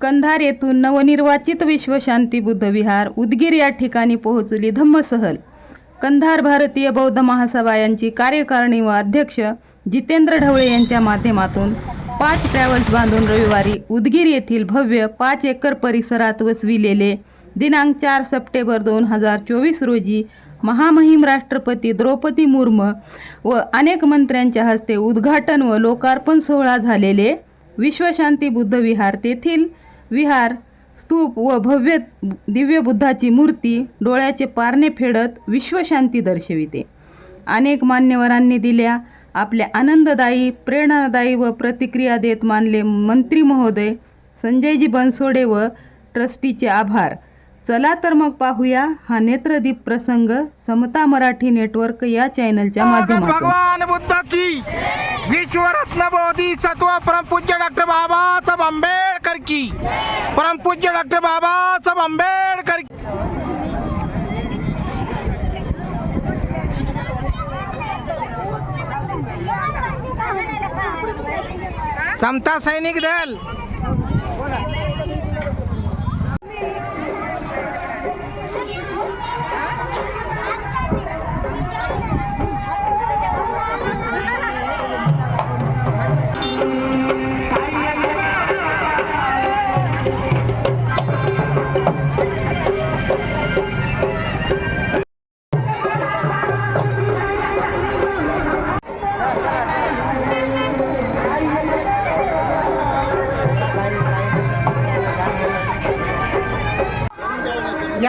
कंधार येथून नवनिर्वाचित विश्वशांती बुद्धविहार उदगीर या ठिकाणी पोहोचली धम्मसहल. कंधार भारतीय बौद्ध महासभा यांची कार्यकारिणी व अध्यक्ष जितेंद्र ढवळे यांच्या माध्यमातून पाच ट्रॅव्हल्स बांधून रविवारी उदगीर येथील भव्य पाच एकर परिसरात वसविलेले दिनांक चार सप्टेंबर दोन हजार चोवीस रोजी महामहिम राष्ट्रपती द्रौपदी मुर्मू व अनेक मंत्र्यांच्या हस्ते उद्घाटन व लोकार्पण सोहळा झालेले विश्वशांती बुद्धविहार तेथील विहार स्तूप व भव्य दिव्य बुद्धाची मूर्ती डोळ्याचे पारणे फेडत विश्वशांती दर्शविते. अनेक मान्यवरांनी दिल्या आपल्या आनंददायी प्रेरणादायी व प्रतिक्रिया देत मानले मंत्री महोदय संजयजी बनसोडे व ट्रस्टीचे आभार. चला तर मग पाहूया हा नेत्रदीप प्रसंग समता मराठी नेटवर्क या चॅनलच्या माध्यमातून. भगवान बुद्ध की. विश्व रत्न बोधी सत्व परम पूज्य डॉक्टर बाबासाहेब आंबेडकर की परम पूज्य डॉक्टर बाबासाहेब आंबेडकर की. समता सैनिक दल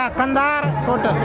या कंधार टोटल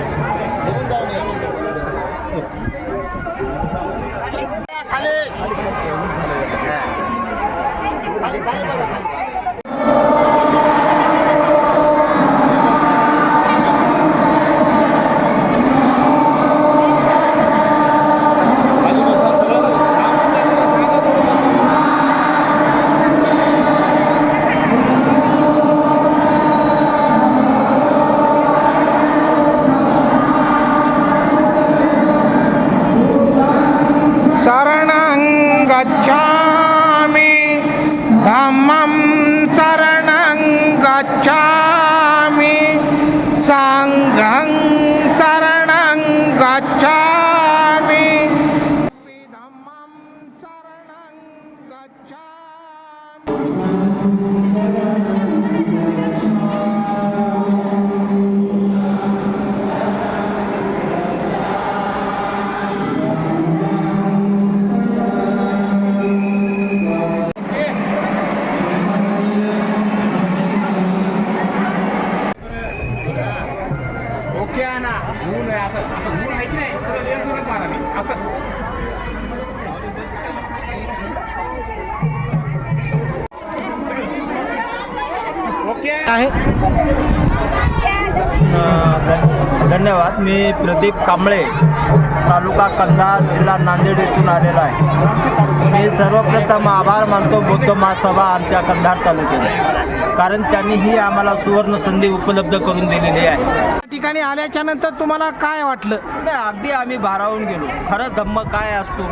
आहे. धन्यवाद. मी प्रदीप कांबळे तालुका कंधार जिल्हा नांदेड येथून आलेला आहे. मी सर्वप्रथम आभार मानतो बौद्ध महासभा आमच्या कंधार तालुक्यात कारण त्यांनी ही आम्हाला सुवर्ण संधी उपलब्ध करून दिलेली आहे. ठिकाणी आल्याच्यानंतर तुम्हाला काय वाटलं? नाही, अगदी आम्ही भारावून गेलो. खरं धम्म काय असतो?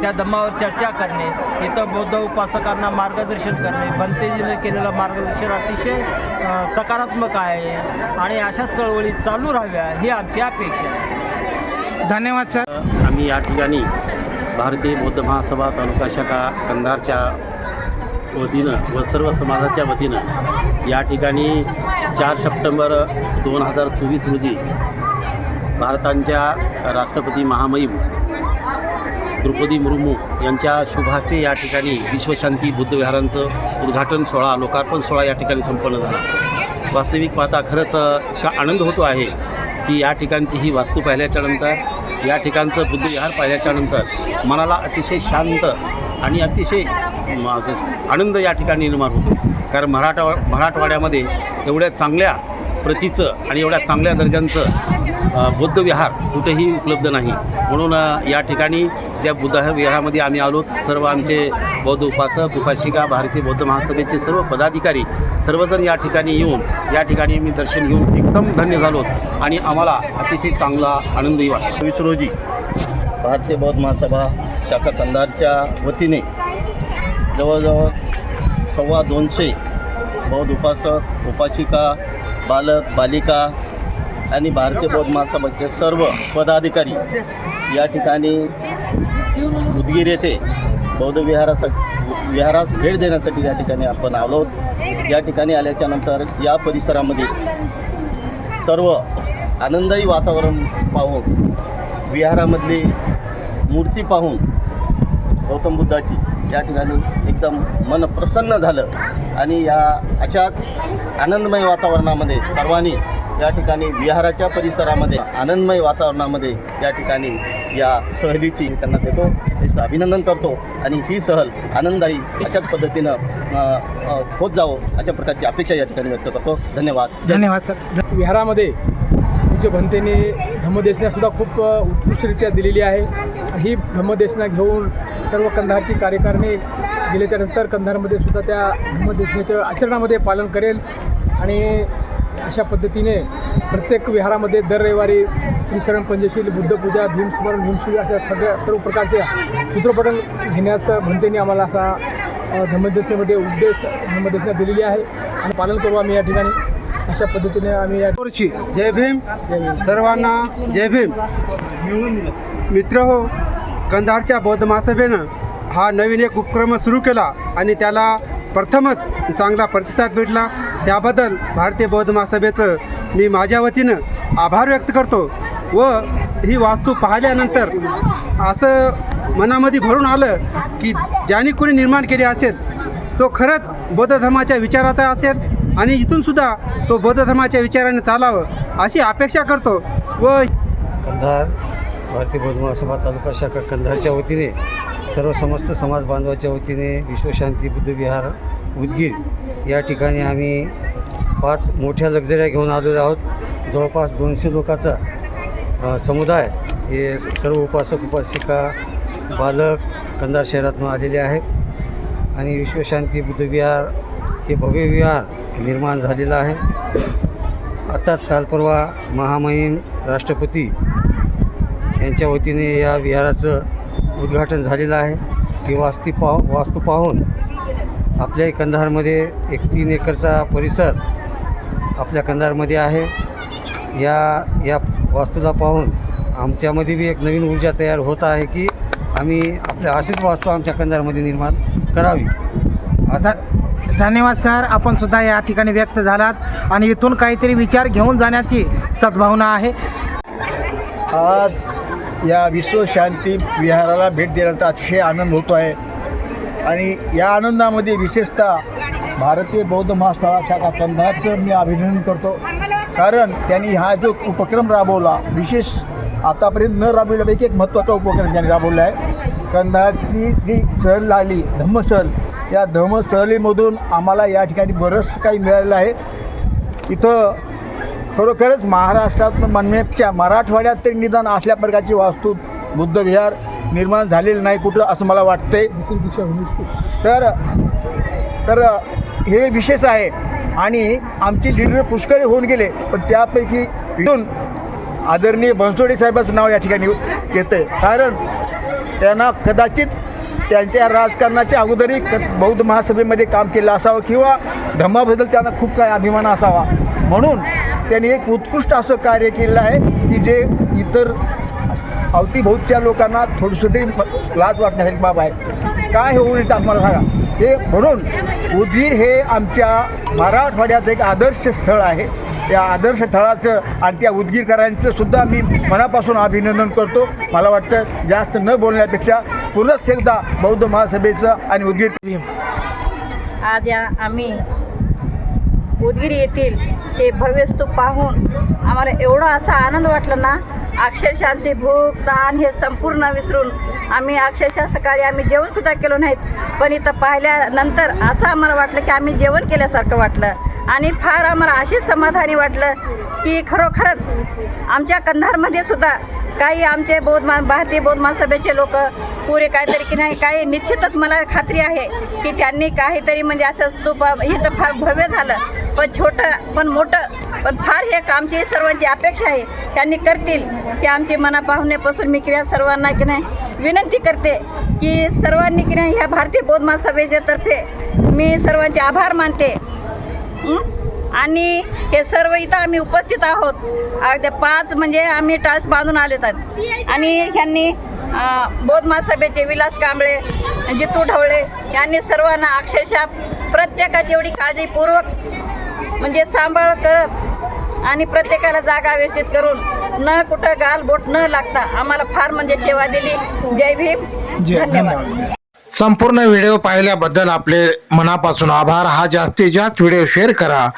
त्या धम्मावर चर्चा करणे इथं बौद्ध उपासकांना मार्गदर्शन करणे बनतेजीने केलेलं मार्गदर्शन अतिशय सकारात्मक आहे आणि अशाच चळवळी चालू राहाव्या ही आमची अपेक्षा आहे. धन्यवाद सर आम्ही या ठिकाणी भारतीय बौद्ध महासभा तालुका शाखा कंधारच्या वतीनं व सर्व समाजाच्या वतीनं या ठिकाणी चार सप्टेंबर दोन हजार चोवीस रोजी भारतांच्या राष्ट्रपती महामहिम द्रौपदी मुर्मू यांच्या शुभास्ते या ठिकाणी विश्वशांती बुद्धविहारांचं उद्घाटन सोहळा लोकार्पण सोहळा या ठिकाणी संपन्न झाला. वास्तविक पाहता खरंच इतका आनंद होतो आहे की या ठिकाणची ही वास्तू पाहिल्याच्यानंतर या ठिकाणचं बुद्धविहार पाहिल्याच्यानंतर मनाला अतिशय शांत आणि अतिशय आनंद या ठिकाणी निर्माण होतो. कारण मराठा मराठवाड्यामध्ये एवढ्या चांगल्या प्रतीचं आणि एवढ्या चांगल्या दर्जांचं बौद्ध विहार कुठेही उपलब्ध नाही. म्हणून या ठिकाणी ज्या बुद्ध विहारामध्ये आम्ही आलो सर्व आमचे बौद्ध उपासक उपासिका भारतीय बौद्ध महासभेचे सर्व पदाधिकारी सर्वजण या ठिकाणी येऊन या ठिकाणी मी दर्शन घेऊन एकदम धन्य झालो आणि आम्हाला अतिशय चांगला आनंदही वाटला. चोवीस रोजी भारतीय बौद्ध महासभा शाखा कंधारच्या वतीने जवळजवळ सव्वा दोनशे बौद्ध उपासक उपासिका बालक बालिका आणि भारतीय बौद्ध महासभाचे सर्व पदाधिकारी या ठिकाणी उदगीर येथे बौद्ध विहारासाठी विहारास भेट देण्यासाठी या ठिकाणी आपण आलो आहोत. या ठिकाणी आल्याच्यानंतर या परिसरामध्ये सर्व आनंददायी वातावरण पाहून विहारामधली मूर्ती पाहून गौतम बुद्धाची या ठिकाणी एकदम मन प्रसन्न झालं. आणि या अशाच आनंदमय वातावरणामध्ये सर्वांनी या ठिकाणी विहाराच्या परिसरामध्ये आनंदमय वातावरणामध्ये या ठिकाणी या सहलीची मी त्यांना देतो त्याचं अभिनंदन करतो. आणि ही सहल आनंददायी अशाच पद्धतीनं होत जावं अशा प्रकारची अपेक्षा या ठिकाणी व्यक्त करतो. धन्यवाद. धन्यवाद सर. विहारामध्ये आमच्या भंतेने धम्मदेशनासुद्धा खूप उत्कृष्टरित्या दिलेली आहे. ही धम्मदेशना घेऊन सर्व कंधारची कार्यकारणी गेल्याच्यानंतर कंधारमध्ये सुद्धा त्या धम्मदेशनेच्या आचरणामध्ये पालन करेल. आणि अशा पद्धतीने प्रत्येक विहारामध्ये दर रविवारी त्रिशरण पंचशील बुद्धपूजा भीमस्मरण भीमसूर्य अशा सगळ्या सर्व प्रकारच्या चित्रपटन घेण्याचं भंतेने आम्हाला असा धम्मदेशनेमध्ये उद्देश धम्मदेशना दिलेली आहे. आणि पालन करू आम्ही या ठिकाणी. अशा पद्धतीने आम्ही या वर्षी जय भीम. सर्वांना जय भीम. मित्र हो कंधारच्या बौद्ध महासभेनं हा नवीन एक उपक्रम सुरू केला आणि त्याला प्रथमच चांगला प्रतिसाद भेटला. त्याबद्दल भारतीय बौद्ध महासभेचं मी माझ्या वतीनं आभार व्यक्त करतो व ही वास्तू पाहिल्यानंतर असं मनामध्ये भरून आलं की ज्याने कोणी निर्माण केली असेल तो खरंच बौद्ध धर्माच्या विचाराचा असेल आणि इथून सुद्धा तो बौद्ध धर्माच्या विचाराने चालावं अशी अपेक्षा करतो व कंधार भारतीय बौद्ध महासभा तालुका शाखा कंधारच्या वतीने सर्व समस्त समाज बांधवाच्या वतीने विश्वशांती बुद्धविहार उदगीर या ठिकाणी आम्ही पाच मोठ्या लक्झऱ्या घेऊन आलेलो आहोत. जवळपास दोनशे लोकांचा समुदाय हे सर्व उपासक उपासिका बालक कंधार शहरातून आलेले आहेत. आणि विश्वशांती बुद्धविहार हे भव्य विहार निर्माण झालेलं आहे. आताच काल परवा महामहिम राष्ट्रपती यांच्या वतीने या विहाराचं उद्घाटन झालेलं आहे. ही वास्तू पाह वास्तू पाहून आपल्या कंधारमध्ये एक तीन एकरचा परिसर आपल्या कंधारमध्ये आहे. या या वास्तूला पाहून आमच्यामध्ये बी एक नवीन ऊर्जा तयार होत आहे की आम्ही आपल्या अशीच वास्तू आमच्या कंधारमध्ये निर्माण करावी. आज धन्यवाद सर. आपण सुद्धा या ठिकाणी व्यक्त झालात आणि इथून काहीतरी विचार घेऊन जाण्याची सद्भावना आहे. आज या विश्वशांती विहाराला भेट देण्याचा अतिशय आनंद होतो आहे. आणि या आनंदामध्ये विशेषतः भारतीय बौद्ध महास्थळाच्या कंधाचं मी अभिनंदन करतो. कारण त्यांनी हा जो उपक्रम राबवला विशेष आतापर्यंत न राबविल्यापैकी एक महत्त्वाचा उपक्रम त्यांनी राबवला आहे. कंधारची जी सहल लागली धम्मसहल या धर्मस्थलीमधून आम्हाला या ठिकाणी बरंच काही मिळालेलं आहे. इथं खरोखरच महाराष्ट्रात म्हणण्यापेक्षा मराठवाड्यात तरी निदान असल्या प्रकारची वास्तू बुद्धविहार निर्माण झालेलं नाही कुठं असं मला वाटते तर तर हे विशेष आहे आणि आमची लिडर पुष्कळ होऊन गेले पण त्यापैकी इथून आदरणीय बनसोडे साहेबाचं नाव या ठिकाणी येतं आहे कारण त्यांना कदाचित त्यांच्या राजकारणाच्या अगोदरही बौद्ध महासभेमध्ये काम केलं असावं किंवा धम्माबद्दल त्यांना खूप काही अभिमान असावा. म्हणून त्यांनी एक उत्कृष्ट असं कार्य केलेलं आहे की जे इतर अवतीभोवतीच्या लोकांना थोडंसं तरी लाज वाटण्यासारखी बाब आहे. काय होऊन येतं आम्हाला सांगा? हे म्हणून उदगीर हे आमच्या मराठवाड्यात एक आदर्श स्थळ आहे. त्या आदर्श स्थळाचं आणि त्या उदगीरकरांचं सुद्धा मी मनापासून अभिनंदन करतो. मला वाटतं जास्त न बोलण्यापेक्षा पुनच एकदा बौद्ध महासभेचं आणि उदगीर आज या आम्ही उदगीर येथील हे भव्य स्तूप पाहून आम्हाला एवढा असा आनंद वाटला ना अक्षरशः आमची भूक ताण हे संपूर्ण विसरून आम्ही अक्षरशः सकाळी आम्ही जेवणसुद्धा केलो नाहीत. पण इथं पाहिल्यानंतर असं आम्हाला वाटलं की आम्ही जेवण केल्यासारखं वाटलं. आणि फार आम्हाला अशीच समाधानी वाटलं की खरोखरच आमच्या कंधारमध्ये सुद्धा काही आमचे बौद्ध मा भारतीय बौद्ध महासभेचे लोक पुरे काहीतरी की नाही काही निश्चितच मला खात्री आहे की त्यांनी काहीतरी म्हणजे असं स्तूप हे तर फार भव्य झालं. पण छोटं पण मोठं पण फार हे आमची सर्वांची अपेक्षा आहे. त्यांनी करतील. की आमची मना पाहुण्यापासून मी क्रिया सर्वांना की नाही विनंती करते की सर्वांनी की नाही ह्या भारतीय बौद्ध महासभेच्या तर्फे मी सर्वांचे आभार मानते. आणि हे सर्व इथं आम्ही उपस्थित आहोत. अगदी पाच म्हणजे आम्ही टास बांधून आले आहेत आणि ह्यांनी अं, बौद्ध महासभेचे विलास कांबळे जितू ढवळे यांनी सर्वांना अक्षरशः प्रत्येकाची एवढी काळजीपूर्वक म्हणजे सांभाळ करत आणि प्रत्येकाला जागा व्यवस्थित करून न कुठं गाल बोट न लागता आम्हाला फार म्हणजे सेवा दिली. जय भीम. धन्यवाद. संपूर्ण व्हिडिओ पाहिल्याबद्दल आपले मनापासून आभार. हा जास्तीत जास्त व्हिडिओ शेअर करा.